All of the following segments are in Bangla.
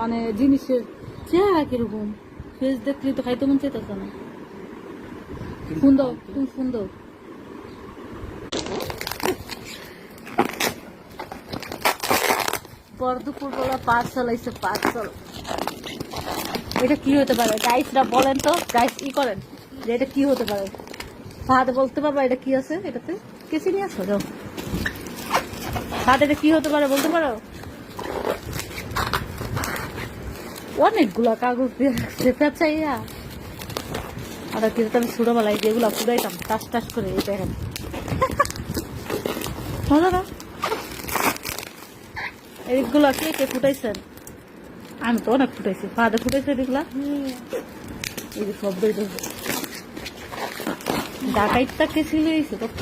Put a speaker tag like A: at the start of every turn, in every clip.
A: মানে জিনিসের চেহারা কীরকম? ফেস দেখলে তো খাইতে মন চাইতেছে না। তুমি ফোন পর এটা কি হতে পারে? বলেন তো। করেন। যে এটা কি হতে পারে? ফাহাদ বলতে এটা কি এটাতে? ফাহাদ এটা কি হতে পারে বলতে পারো? অনেকগুলা কাগজ দিয়ে রাখছে, পেঁচাইয়া। আর কিন্তু আমি ছোটবেলায় যেগুলো ফুটাইতাম, টাস টাস করে, এই দেখেন। না? এইগুলো কে কে ফুটাইছেন? আমি তো অনেক ফুটাইছি। ফাদে ফুটাইছে দেখলা? এই যে শব্দ ডাকাইতটা কে ছিল এইছে কত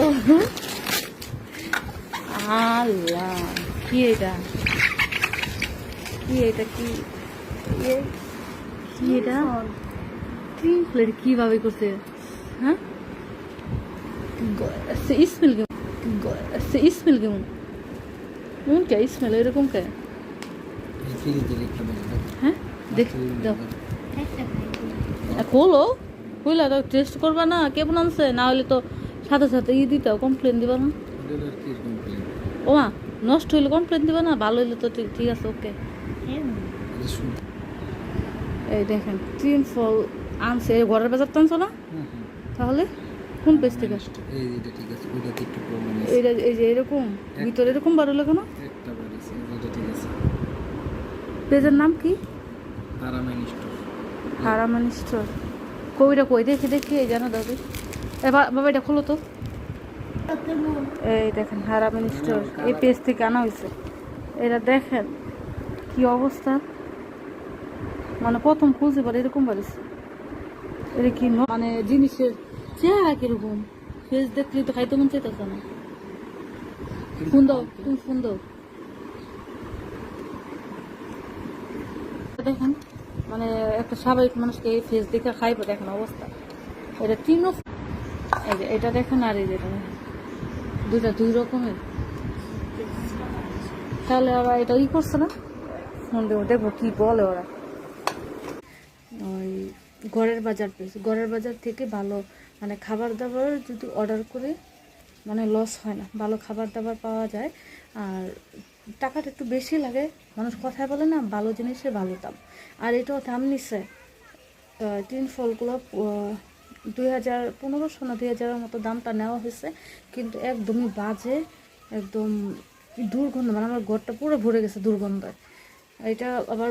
A: আল্লাহ, কি এটা? কি এটা কি? কি? এটা প্লেট কীভাবে করছে? হ্যাঁ? সে স্মেল কেমন? সে স্মেল কেমন? কেমন কে? স্মেল এরকম কে? হ্যাঁ? দেখ দাও। আ, খোলো। খুলে দাও টেস্ট করবা না কেমন আনছে? না হলে তো সাথে সাথে ই দিতে কমপ্লেন দিবা না। ও মা নষ্ট হইলে কমপ্লেন দিবা না ভালো হইলে তো ঠিক ঠিক আছে ওকে এই দেখেন তিন ফল আনছে। এই ঘরের বাজার টানছো না? তাহলে কোন পেজ থেকে এইটা এই যে এরকম? ভিতরে এরকম বারো কেন পেজের নাম কি? হারামান স্টোর। কইটা কই? দেখি দেখি এই জানো দাদু। এ বাবা এটা খোলো তো। এই দেখেন হারামান স্টোর। এই পেজ থেকে আনা হয়েছে এটা দেখেন কি অবস্থা। মানে প্রথম খুলছে পরে, এরকম বাড়িছে এটা কি মানে জিনিসের চেহারা কীরকম? ফেস দেখলে তো খাইতে মন চাইতেছে না। ফোন দাও, তুমি ফোন দেখেন মানে একটা স্বাভাবিক মানুষকে এই ফেস দেখে খাইবে দেখেন অবস্থা। এটা তিন এটা দেখেন আর এই যে এটা দেখেন। দুইটা দুই রকমের। তাহলে আবার এটা ই করছে না? ফোন দেবো, দেখব কি বলে ওরা। ঘরের বাজার পেয়েছি ঘরের বাজার থেকে ভালো মানে খাবার দাবার যদি অর্ডার করে মানে লস হয় না। ভালো খাবার দাবার পাওয়া যায়। আর টাকাটা একটু বেশি লাগে। মানুষ কথায় বলে না, ভালো জিনিসের ভালো দাম। আর এটাও দাম নিচ্ছে তিন ফলগুলো দুই হাজার পনেরোশো না দুই হাজারের মতো দামটা নেওয়া হয়েছে। কিন্তু একদমই বাজে, একদম দুর্গন্ধ। মানে আমার ঘরটা পুরো ভরে গেছে দুর্গন্ধে। এটা আবার